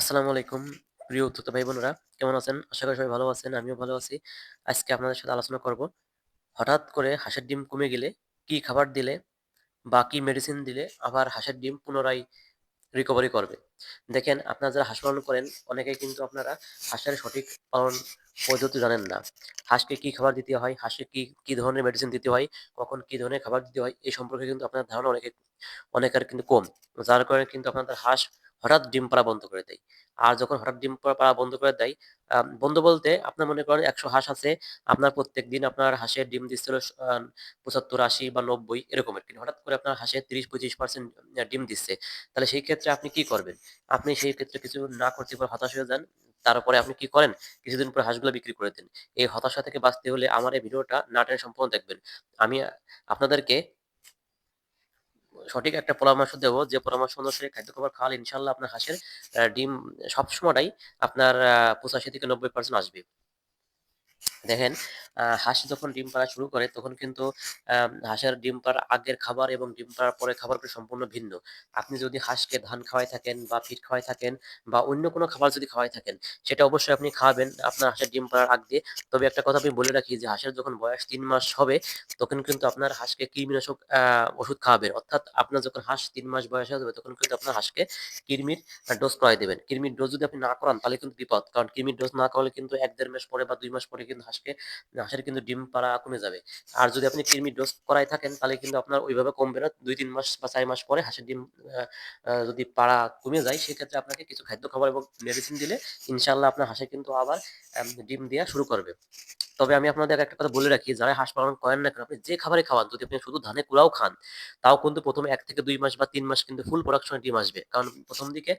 আসসালামু আলাইকুম, প্রিয় উত্তর ভাই বোনেরা, কেমন আছেন? আশা করি সবাই ভালো আছেন, আমিও ভালো আছি। আজকে আপনাদের সাথে আলোচনা করব। হঠাৎ করে হাঁসের ডিম কমে গেলে কি খাবার দিলে বা কি মেডিসিন দিলে আবার হাঁসের ডিম পুনরায় রিকভারি করবে? দেখেন, আপনারা যারা হাঁস পালন করেন, অনেকেই কিন্তু আপনারা হাঁসের সঠিক পালন পদ্ধতি জানেন না। হাঁসকে কি খাবার দিতে হয়, হাঁসকে কি কি ধরনের মেডিসিন দিতে হয়, কখন কি ধরনের খাবার দিতে হয়, এই সম্পর্কে কিন্তু আপনার ধারণা অনেকে, অনেকের কিন্তু কম। যার কারণে কিন্তু আপনাদের হাঁস হঠাৎ ডিম পাড়া বন্ধ করে দেয়। আর যখন হঠাৎ ডিম পাড়া বন্ধ করে দেয় বন্ধ বলতে আপনার মনে করেন একশো হাঁস আছে, আপনার প্রত্যেক দিন আপনার হাঁসের ডিম দিচ্ছিল পঁচাত্তর, আশি বা নব্বই এরকমের কিন্তু হঠাৎ করে আপনার হাঁসের তিরিশ, পঁচিশ পার্সেন্ট ডিম দিচ্ছে। তাহলে সেই ক্ষেত্রে আপনি কি করবেন? আপনি সেই ক্ষেত্রে কিছু না করতে পারে হতাশ হয়ে যান, তারপরে আপনি কি করেন? কিছুদিন পরে হাঁসগুলো বিক্রি করে দেন। এই হতাশা থেকে বাঁচতে হলে আমার এই ভিডিওটা না টেনে সম্পূর্ণ দেখবেন। আমি আপনাদেরকে সঠিক একটা পরামর্শ দেব। যে পরামর্শ অনুসারে খাদ্য খাবার খাওয়ালে ইনশাল্লাহ আপনার হাঁসের ডিম সবসময়টাই আপনার পঁচাশি থেকে নব্বই পার্সেন্ট আসবে। দেখেন হাঁস যখন ডিম পাড়া শুরু করে তখন কিন্তু হাঁসের ডিম পাড়ার আগের খাবার এবং ডিম পাড়ার পরে খাবার সম্পূর্ণ ভিন্ন। আপনি যদি হাঁসকে ধান খাওয়াই থাকেন বা ফিট খাওয়াই থাকেন বা অন্য কোনো খাবার যদি খাওয়াই থাকেন, সেটা অবশ্যই আপনি খাওয়াবেন আপনার হাঁসের ডিম পাড়ার আগ দিয়ে। তবে একটা কথা আমি বলে রাখি যে, হাঁসের যখন বয়স তিন মাস হবে, তখন কিন্তু আপনার হাঁসকে কৃমিনাশক ওষুধ খাওয়াবেন। অর্থাৎ আপনার যখন হাঁস তিন মাস বয়স যাবে, তখন কিন্তু আপনার হাঁসকে কৃমির ডোজ করাই দেবেন। কৃমির ডোজ যদি আপনি না করান, তাহলে কিন্তু বিপদ। কারণ কৃমির ডোজ না করলে কিন্তু এক দেড় মাস পরে বা দুই মাস পরে কিন্তু হাঁসকে হাঁসের কিন্তু ডিম পাড়া কমে যাবে। আর যদি আপনি কৃমি ডোজ করাই থাকেন, তাহলে কিন্তু আপনার ওইভাবে কমবে না। দুই, তিন মাস বা চার মাস পরে হাঁসের ডিম যদি পাড়া কমে যায়, সেক্ষেত্রে আপনাকে কিছু খাদ্য খাবার এবং মেডিসিন দিলে ইনশাল্লাহ আপনার হাঁসে কিন্তু আবার ডিম দেওয়া শুরু করবে। তবে আমি আপনাদের একটা কথা বলে রাখি, যারা হাঁস পালন করেন না কেন, আপনি যে খাবারে খাওয়ান, যদি আপনি শুধু ধানে কুড়াও খান, তাও কিন্তু প্রথমে এক থেকে দুই মাস বা তিন মাস কিন্তু ফুল প্রোডাকশনে ডিম আসবে। কারণ প্রথম দিকে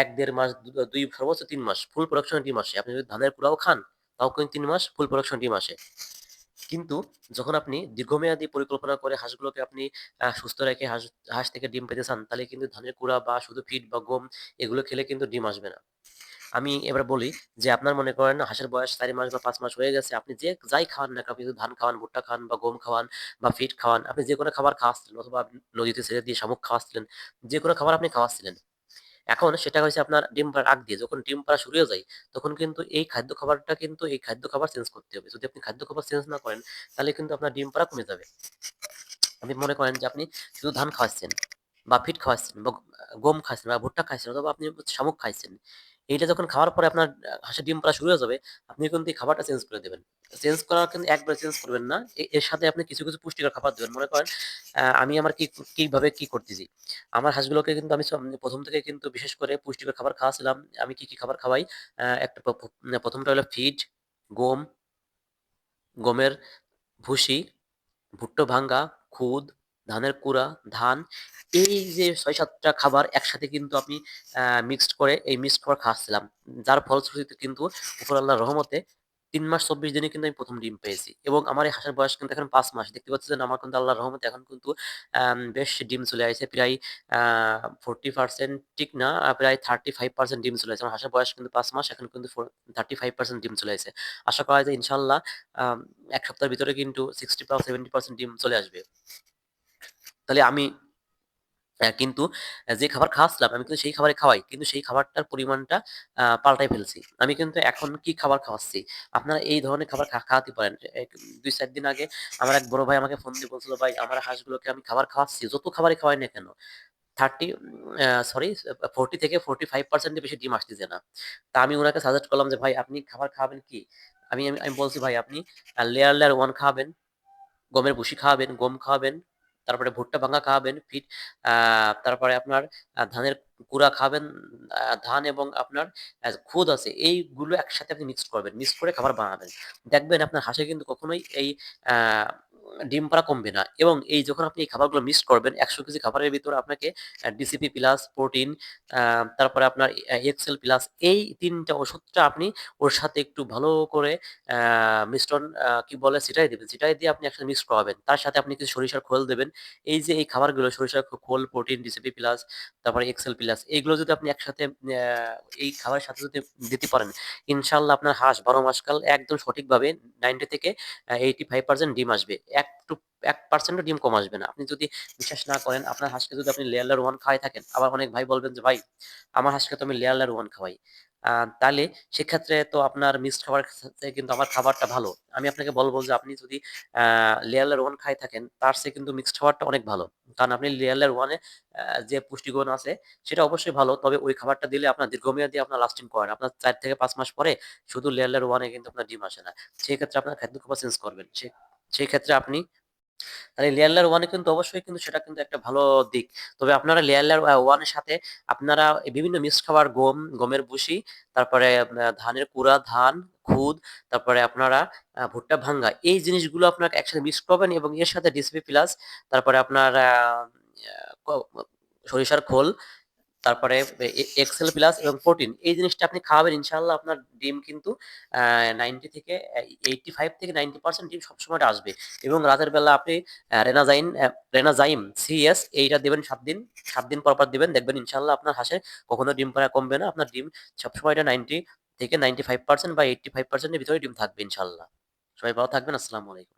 এক, দেড় মাস দুই, সর্বোচ্চ তিন মাস ফুল প্রোডাকশনে ডিম আসে। আপনি যদি ধানের কুড়াও খান তাও কিন্তু তিন মাস ফুল প্রোডাকশন ডিম আসে। কিন্তু যখন আপনি দীর্ঘমেয়াদী পরিকল্পনা করে হাঁসগুলোকে আপনি সুস্থ রেখে হাঁস হাঁস থেকে ডিম পেতে চান, তাহলে কিন্তু ধানের কুড়া বা শুধু ফিড বা গম এগুলো খেলে কিন্তু ডিম আসবে না। আমি এবার বলি যে আপনার মনে করেন হাঁসের বয়স চারি মাস বা পাঁচ মাস হয়ে গেছে, আপনি যে যাই খাওয়ান না আপনি ধান খাওয়ান, ভুট্টা খান বা গম খাওয়ান বা ফিড খাওয়ান, আপনি যে কোনো খাবার খাওয়াচ্ছিলেন অথবা নদীতে ছেড়ে দিয়ে শামুক খাওয়াচ্ছিলেন, যে কোনো খাবার আপনি খাওয়াচ্ছিলেন এখন সেটা হয়েছে আপনার ডিম পাড়ার আগ দিয়ে। যখন ডিম পাড়া শুরু হয়ে যায়, তখন কিন্তু এই খাদ্য খাবারটা কিন্তু এই খাদ্য খাবার চেঞ্জ করতে হবে। যদি আপনি খাদ্য খাবার চেঞ্জ না করেন, তাহলে কিন্তু আপনার ডিম পাড়া কমে যাবে। আপনি মনে করেন যে আপনি শুধু ধান খাওয়াচ্ছেন বা ফিট খাওয়াচ্ছেন বা গম খাচ্ছেন বা ভুট্টা খাচ্ছেন অথবা আপনি শামুক খাইছেন। এইটা যখন খাওয়ার পরে আপনার হাঁসের ডিম পাড়া শুরু হয়ে যাবে আপনি কিন্তু খাবারটা চেঞ্জ করে দেবেন। চেঞ্জ করার কিন্তু একবার চেঞ্জ করবেন না। এর সাথে আপনি কিছু কিছু পুষ্টিকর খাবার দেবেন। মনে করেন আমি আমার কি কীভাবে কি করতেছি? আমার হাঁসগুলোকে কিন্তু আমি প্রথম থেকে কিন্তু বিশেষ করে পুষ্টিকর খাবার খাওয়াছিলাম। আমি কি কি খাবার খাওয়াই? একটা প্রথমটা হলো ফিড গম গমের ভুসি ভুট্টো ভাঙ্গা, খুদ, ধানের কুড়া, ধান এই যে ছয় সাতটা খাবার একসাথে কিন্তু আমি মিক্সড করে এই মিক্সড খাবার খাওয়াচ্ছিলাম। যার ফলশ্রুতিতে কিন্তু উপর আল্লাহর রহমতে তিন মাস ২৪ দিনে কিন্তু আমি ১ম ডিম পেয়েছি এবং আমার এই হাঁসের বয়স কিন্তু এখন পাঁচ মাস। দেখতে পাচ্ছি পাচ্ছেন আমার কিন্তু আল্লাহর রহমতে এখন কিন্তু বেশ ডিম চলে আইছে প্রায় আ 40% ঠিক না প্রায় থার্টি ফাইভ পার্সেন্ট ডিম চলে আসে। আমার হাঁসের বয়স কিন্তু পাঁচ মাস এখন কিন্তু থার্টি ফাইভ পার্সেন্ট ডিম চলে আইছে। আশা করা যায় ইনশাআল্লাহ আম ১ সপ্তাহের ভিতরে কিন্তু 60 বা 70% ডিম চলে আসবে। তাহলে আমি অ্যা কিন্তু যে খাবার খাওয়াচ্ছিলাম আমি কিন্তু সেই খাবারই খাওয়াই। কিন্তু সেই খাবারটার পরিমাণটা আ পাল্টায় ফেলছি। আমি কিন্তু এখন কি খাবার খাওয়াচ্ছি? আপনারা এই ধরনের খাবার খাওয়াতে পারেন। দুই ২-৪ দিন আগে আমার এক বড় ভাই আমাকে ফোন দিয়ে বলছিল, "ভাই আমার হাঁসগুলোকে আমি খাবার খাওয়াচ্ছি, যত খাবারই খাওয়াই না কেন, 30 আ সরি 40 থেকে 45% এর বেশি ডিম আসতেছে না।" তা আমি ওনাকে সাজেস্ট করলাম যে, "ভাই আপনি খাবার খাওয়াবেন কি?" আমি আমি বলছি, "ভাই আপনি লেয়ার, লেয়ার ওয়ান খাওয়াবেন। গমের ভুসি খাওয়াবেন, গম খাওয়াবেন, তারপরে ভুট্টা ভাঙা খাওয়াবেন, ফিট তারপরে আপনার ধানের কুড়া খাবেন ধান এবং আপনার খুদ আছে এইগুলো একসাথে আপনি মিক্স করবেন। মিক্স করে খাবার বানাবেন। দেখবেন আপনার হাঁসে কিন্তু কখনোই এই ডিম পাড়া কমবে না এবং এই যখন আপনি এই খাবারগুলো মিক্সড করবেন ১০০ কেজি খাবারের ভিতরে আপনাকে ডিসিপি প্লাস, প্রোটিন তারপরে আপনার এক্সেল প্লাস এই তিনটা ওষুধটা আপনি ওর সাথে একটু ভালো করে মিশ্রণ কি বলে সেটাই দিবেন। সেটাই দিয়ে আপনি একসাথে মিক্স করাবেন। তার সাথে আপনি কিছু সরিষার খোল দেবেন। এই যে এই খাবারগুলো সরিষার খোল, প্রোটিন, ডিসিপি প্লাস, তারপরে এক্সেল প্লাস এইগুলো যদি আপনি একসাথে এই খাবারের সাথে যদি দিতে পারেন, ইনশাল্লাহ আপনার হাঁস ১২ মাস কাল একদম সঠিকভাবে 90 থেকে এইটি ফাইভ পার্সেন্ট ডিম আসবে। এক টু এক পার্সেন্টও ডিম কম আসবে না। আপনি যদি বিশ্বাস না করেন, আপনার হাঁসকে যদি আপনি লেয়ার লেয়ার ওয়ান খাওয়াই থাকেন, আবার অনেক ভাই বলবেন যে, ভাই, আমার হাঁসকে তো আমি লেয়ার লেয়ার ওয়ান খাওয়াই। তাহলে সেক্ষেত্রে তো আপনার মিক্সড খাবার কিন্তু আমার খাবারটা ভালো। আমি আপনাকে বলব যে, আপনি যদি লেয়ার লেয়ার ওয়ান খাই থাকেন, তার চেয়ে কিন্তু মিক্সড খাবারটা অনেক ভালো। কারণ আপনি লেয়ার লেয়ার ওয়ানে যে পুষ্টিগুণ আছে, সেটা অবশ্যই ভালো। তবে ওই খাবারটা দিলে আপনার দীর্ঘমেয়াদী আপনার লাস্টিং করে। না। আপনার চার থেকে পাঁচ মাস পরে শুধু লেয়ার লেয়ার ওয়ানে কিন্তু আপনার ডিম আসে না। সেই ক্ষেত্রে আপনার খাদ্য খাবার চেঞ্জ করবেন। সে- সেই ক্ষেত্রে আপনি তাহলে লেয়ার লেয়ার ওয়ানে কিন্তু অবশ্যই কিন্তু সেটা কিন্তু একটা ভালো দিক। তবে আপনারা লেয়ার লেয়ার ওয়ানের সাথে আপনারা বিভিন্ন মিক্সড খাবার, গম, গমের ভুসি, তারপরে ধানের কুড়া, ধান, খুদ, তারপরে আপনারা ভুট্টা, ভাঙ্গা, এই জিনিসগুলো আপনারা একসাথে মিক্স করবেন এবং এর সাথে ডিসপি প্লাস তারপরে আপনার সরিষার খোল তারপরে এক্সেল প্লাস এবং প্রোটিন এই জিনিসটা আপনি খাওয়াবেন ইনশাল্লাহ আপনার ডিম কিন্তু নাইনটি থেকে এইটটি ফাইভ থেকে নাইনটি পার্সেন্ট ডিম সবসময় আসবে। এবং রাতের বেলা আপনি রেনাজাইন রেনাজাইম সিএস এইটা দেবেন সাত দিন সাত দিন পর পর দিবেন, দেখবেন ইনশাল্লাহ আপনার হাঁসে কখনো ডিম পাড়া কমবে না, আপনার ডিম সবসময় এটা নাইনটি থেকে নাইনটি ফাইভ পার্সেন্ট বা এইটটি ফাইভ পার্সেন্টের ভিতরে ডিম থাকবে ইনশাল্লাহ সবাই ভালো থাকবেন, আসসালামু আলাইকুম।